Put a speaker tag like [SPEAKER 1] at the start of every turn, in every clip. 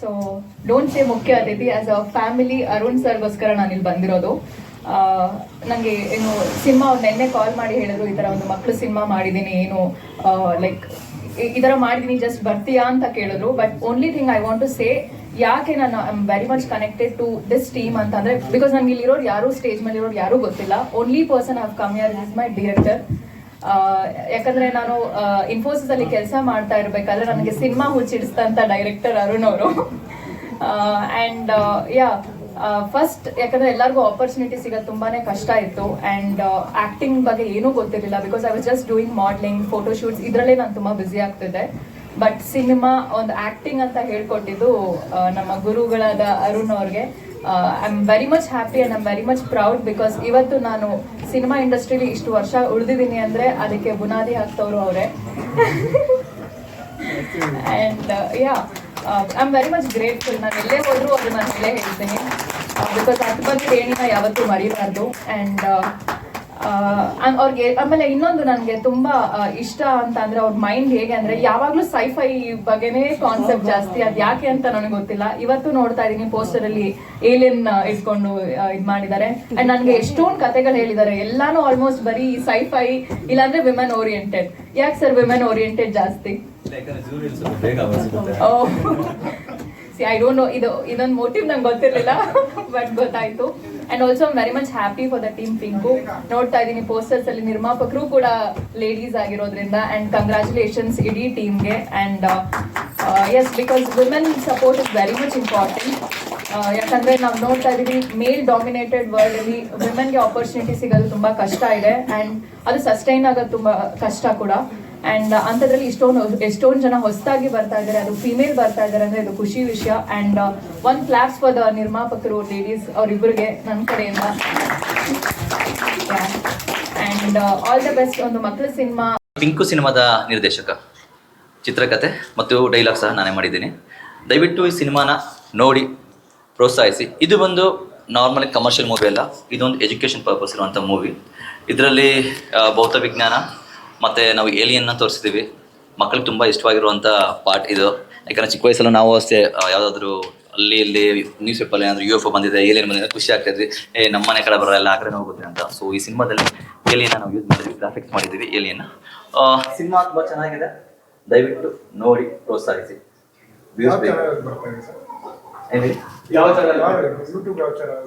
[SPEAKER 1] So don't say ಮುಖ್ಯ ಅತಿಥಿ. As a family Arun ಸರ್ಗೋಸ್ಕರ ನಾನು ಇಲ್ಲಿ ಬಂದಿರೋದು. ನನಗೆ ಏನು ಸಿನಿಮಾ ಅವ್ರು ನೆನ್ನೆ ಕಾಲ್ ಮಾಡಿ ಹೇಳಿದ್ರು, ಈ ಥರ ಒಂದು ಮಕ್ಕಳು ಸಿನಿಮಾ ಮಾಡಿದ್ದೀನಿ, ಏನು ಲೈಕ್ ಈ ಥರ ಮಾಡಿದ್ದೀನಿ ಜಸ್ಟ್ ಬರ್ತೀಯಾ ಅಂತ ಕೇಳಿದ್ರು. But only thing I want to say ಯಾಕೆ ನಾನು I am very much connected to this team ಅಂತಂದ್ರೆ ಬಿಕಾಸ್ ನನಗೆ ಇಲ್ಲಿರೋರು ಯಾರು ಸ್ಟೇಜ್ ಮೇಲೆ ಇರೋರು ಯಾರೂ ಗೊತ್ತಿಲ್ಲ. Only person have come here is my director ಯಾಕಂದ್ರೆ ನಾನು ಇನ್ಫೋಸಿಸ್ ಅಲ್ಲಿ ಕೆಲಸ ಮಾಡ್ತಾ ಇರ್ಬೇಕಾದ್ರೆ ನನಗೆ ಸಿನಿಮಾ ಹುಚ್ಚಿಡಿಸಿದಂತ ಡೈರೆಕ್ಟರ್ ಅರುಣ್ ಅವರು. ಅಂಡ್ ಯಾ ಫಸ್ಟ್ ಯಾಕಂದ್ರೆ ಎಲ್ಲರಿಗೂ ಆಪರ್ಚುನಿಟಿ ಸಿಗೋದು ತುಂಬಾನೇ ಕಷ್ಟ ಇತ್ತು. ಅಂಡ್ ಆಕ್ಟಿಂಗ್ ಬಗ್ಗೆ ಏನೂ ಗೊತ್ತಿರಲಿಲ್ಲ because I was just doing modelling photo shoots ಇದರಲ್ಲೇ ನಾನು ತುಂಬಾ ಬ್ಯುಸಿ ಆಗ್ತಿದ್ದೆ. ಬಟ್ ಸಿನಿಮಾ, ಒಂದು ಆಕ್ಟಿಂಗ್ ಅಂತ ಹೇಳ್ಕೊಟ್ಟಿದ್ದು ನಮ್ಮ ಗುರುಗಳಾದ ಅರುಣ್ ಅವ್ರಿಗೆ. I am very much happy and I'm very much proud because ಇವತ್ತು ನಾನು ಸಿನಿಮಾ ಇಂಡಸ್ಟ್ರೀಲಿ ಇಷ್ಟು ವರ್ಷ ಉಳಿದಿದ್ದೀನಿ ಅಂದರೆ ಅದಕ್ಕೆ ಬುನಾದಿ ಹಾಕ್ತವ್ರು ಅವರೇ. And yeah I am very much grateful ನಾನು ಎಲ್ಲೇ ಹೋದರೂ ಅದು ನಾನು ಇಲ್ಲೇ ಹೇಳ್ತೀನಿ. ಬಿಕಾಸ್ ಅದ್ರ ಬಗ್ಗೆ ಏನಿನ ಯಾವತ್ತೂ ಮರಿಬಾರ್ದು. ಅಂಡ್ ಅವ್ರಿಗೆ ಆಮೇಲೆ ಇನ್ನೊಂದು ನನಗೆ ತುಂಬಾ ಇಷ್ಟ ಅಂತ ಅಂದ್ರೆ ಅವ್ರ ಮೈಂಡ್ ಹೇಗೆ ಅಂದ್ರೆ ಯಾವಾಗ್ಲೂ ಸೈಫೈ ಬಗ್ಗೆನೇ ಕಾನ್ಸೆಪ್ಟ್ ಜಾಸ್ತಿ. ಅದ್ ಯಾಕೆ ಅಂತ ನನಗೆ ಗೊತ್ತಿಲ್ಲ. ಇವತ್ತು ನೋಡ್ತಾ ಇದೀನಿ ಪೋಸ್ಟರ್ ಅಲ್ಲಿ ಏಲಿಯನ್ ಇಟ್ಕೊಂಡು ಇದ್ ಮಾಡಿದ್ದಾರೆ. ಅಂಡ್ ನನಗೆ ಎಷ್ಟೊಂದು ಕತೆಗಳು ಹೇಳಿದ್ದಾರೆ. ಎಲ್ಲಾನು ಆಲ್ಮೋಸ್ಟ್ ಬರೀ ಸೈಫೈ ಇಲ್ಲಾಂದ್ರೆ ವಿಮೆನ್ ಓರಿಯೆಂಟೆಡ್ ಯಾಕೆ ಸರ್ ವಿಮೆನ್ ಓರಿಯೆಂಟೆಡ್ ಜಾಸ್ತಿ? ಸಿ ಐ ಡೋಂಟ್ ನೋ ಇದು ಇದೊಂದು ಮೋಟಿವ್ ನಂಗೆ ಗೊತ್ತಿರಲಿಲ್ಲ ಬಟ್ ಗೊತ್ತಾಯ್ತು. And also very much happy for the team Pinku ನೋಡ್ತಾ ಇದ್ದೀನಿ ಪೋಸ್ಟರ್ಸ್ ಅಲ್ಲಿ ನಿರ್ಮಾಪಕರು ಕೂಡ ಲೇಡೀಸ್ ಆಗಿರೋದ್ರಿಂದ ಅಂಡ್ ಕಂಗ್ರ್ಯಾಚುಲೇಷನ್ಸ್ ಇಡೀ ಟೀಮ್ಗೆ and yes because women support is very much important ಯಾಕಂದ್ರೆ ನಾವು ನೋಡ್ತಾ ಇದೀವಿ ಮೇಲ್ ಡಾಮಿನೇಟೆಡ್ ವರ್ಲ್ಡ್ ಅಲ್ಲಿ ವಿಮೆನ್ಗೆ ಆಪರ್ಚುನಿಟಿ ಸಿಗೋದು ತುಂಬಾ ಕಷ್ಟ ಇದೆ ಅಂಡ್ ಅದು ಸಸ್ಟೈನ್ ಆಗೋದು ತುಂಬಾ ಕಷ್ಟ ಕೂಡ. ಅಂಡ್ ಅಂಥದ್ರಲ್ಲಿ ಇಷ್ಟೊಂದು ಎಷ್ಟೊಂದು ಜನ ಹೊಸದಾಗಿ ಬರ್ತಾ ಇದ್ದಾರೆ. ಅದು ಫಿಮೇಲ್ ಬರ್ತಾ ಇದ್ದಾರೆ ಅಂದ್ರೆ ಇದು ಖುಷಿ ವಿಷಯ. And one claps for the ನಿರ್ಮಾಪಕರು ಲೇಡೀಸ್ ಅವರಿಬ್ಬರಿಗೆ ನನ್ನ ಕಡೆಯಿಂದ. ಅಂಡ್ ಆಲ್ ದ ಬೆಸ್ಟ್ ಒಂದು ಮಕ್ಕಳ ಸಿನಿಮಾ
[SPEAKER 2] ಪಿಂಕು ಸಿನಿಮಾದ ನಿರ್ದೇಶಕ ಚಿತ್ರಕಥೆ ಮತ್ತು ಡೈಲಾಗ್ ಸಹ ನಾನೇ ಮಾಡಿದ್ದೀನಿ. ದಯವಿಟ್ಟು ಈ ಸಿನಿಮಾನ ನೋಡಿ, ಪ್ರೋತ್ಸಾಹಿಸಿ. ಇದು ಒಂದು ನಾರ್ಮಲಿ ಕಮರ್ಷಿಯಲ್ ಮೂವಿ ಅಲ್ಲ. ಇದೊಂದು ಎಜುಕೇಷನ್ ಪರ್ಪಸ್ ಇರುವಂಥ ಮೂವಿ ಇದರಲ್ಲಿ ಭೌತ ವಿಜ್ಞಾನ ಮತ್ತು ನಾವು ಏಲಿಯನ್ನ ತೋರಿಸಿದೀವಿ ಮಕ್ಕಳಿಗೆ ತುಂಬ ಇಷ್ಟವಾಗಿರುವಂಥ ಪಾರ್ಟ್ ಇದು. ಯಾಕಂದರೆ ಚಿಕ್ಕ ವಯಸ್ಸಲ್ಲೂ ನಾವು ಅಷ್ಟೇ ಯಾವುದಾದ್ರೂ ಅಲ್ಲಿ ಇಲ್ಲಿ ನ್ಯೂಸ್ ಪೇಪರ್ ಏನಾದ್ರು ಯು ಎಫ್ ಬಂದಿದೆ ಏಲಿಯನ್ ಬಂದಿದೆ ಖುಷಿ ಆಗ್ತಾ ಇದ್ವಿ. ಏ ನಮ್ಮ ಮನೆ ಕಡೆ ಬರಲ್ಲ ಆ ಕಡೆ ಹೋಗುತ್ತೆ ಅಂತ. ಸೊ ಈ ಸಿನಿಮಾದಲ್ಲಿ ಏಲಿಯನ್ ನಾವು ಯೂಸ್ ಮಾಡಿದ್ವಿ ಗ್ರಾಫಿಕ್ಸ್ ಮಾಡಿದ್ದೀವಿ ಏಲಿಯನ್ ಸಿನಿಮಾ ತುಂಬಾ ಚೆನ್ನಾಗಿದೆ. ದಯವಿಟ್ಟು ನೋಡಿ ಪ್ರೋತ್ಸಾಹಿಸಿ.
[SPEAKER 3] ಯಾವ?
[SPEAKER 4] ಯಾವ
[SPEAKER 3] ಯೂಟ್ಯೂಬ್ ಯಾವ ಚಾನಲ್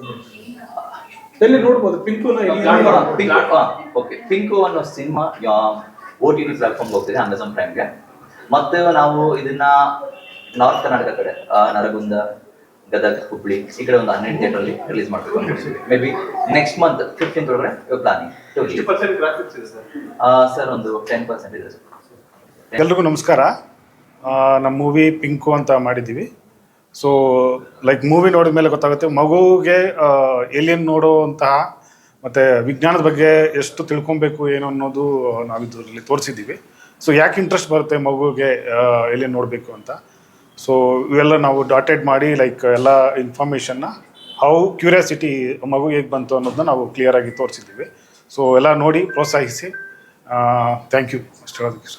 [SPEAKER 4] ಎಲ್ಲಿ ನೋಡ್ಬೋದು?
[SPEAKER 2] ಪಿಂಕು
[SPEAKER 4] ನೋಡ್ಬೋದು.
[SPEAKER 2] ಪಿಂಕು ಓಕೆ ಪಿಂಕು ಅನ್ನೋ cinema O T T platform ಹೋಗ್ತಿದೆ ಅಮೆಝಾನ್ ಪ್ರೈಮ್ಗೆ ಮತ್ತೆ ನಾವು ಇದನ್ನ ನಾರ್ತ್ ಕರ್ನಾಟಕ ಕಡೆ ನರಗುಂದ ಗದಗ ಹುಬ್ಳಿ ಈ ಕಡೆ ಒಂದು ಹನ್ನೆರಡು ಥಿಯೇಟರ್ ಅಲ್ಲಿ ರಿಲೀಸ್ ಮಾಡ್ಬೇಕು maybe next month fifteen ಒಳಗಡೆ ಪ್ಲಾನಿಂಗ್
[SPEAKER 4] ಎಷ್ಟು ಪರ್ಸೆಂಟ್ ಗ್ರಾಫಿಕ್ಸ್ ಇದೆ ಸರ್
[SPEAKER 2] ಸರ್ ಒಂದು ಟೆನ್ ಪರ್ಸೆಂಟ್ ಇದೆ ಸರ್
[SPEAKER 3] ಎಲ್ರಿಗೂ ನಮಸ್ಕಾರ. ನಮ್ಮ ಮೂವಿ ಪಿಂಕು ಅಂತ ಮಾಡಿದ್ದೀವಿ. ಸೊ ಲೈಕ್ ಮೂವಿ ನೋಡಿದ ಮೇಲೆ ಗೊತ್ತಾಗುತ್ತೆ, ಮಗುಗೆ ಏಲಿಯನ್ ನೋಡುವಂತಹ, ಮತ್ತು ವಿಜ್ಞಾನದ ಬಗ್ಗೆ ಎಷ್ಟು ತಿಳ್ಕೊಬೇಕು ಏನು ಅನ್ನೋದು ನಾವು ಇದರಲ್ಲಿ ತೋರಿಸಿದ್ದೀವಿ. ಸೊ ಯಾಕೆ ಇಂಟ್ರೆಸ್ಟ್ ಬರುತ್ತೆ ಮಗುಗೆ ಏಲಿಯನ್ ನೋಡಬೇಕು ಅಂತ? ಸೊ ಇವೆಲ್ಲ ನಾವು ಡಾಟೆಡ್ ಮಾಡಿ ಲೈಕ್ ಎಲ್ಲ ಇನ್ಫಾರ್ಮೇಷನ್ನ ಹೌ ಕ್ಯೂರಿಯಾಸಿಟಿ ಮಗು ಹೇಗೆ ಬಂತು ಅನ್ನೋದನ್ನ ನಾವು ಕ್ಲಿಯರಾಗಿ ತೋರಿಸಿದ್ದೀವಿ. ಸೊ ಎಲ್ಲ ನೋಡಿ, ಪ್ರೋತ್ಸಾಹಿಸಿ. ಥ್ಯಾಂಕ್ ಯು ಅಷ್ಟು ಹೇಳೋದಕ್ಕೆ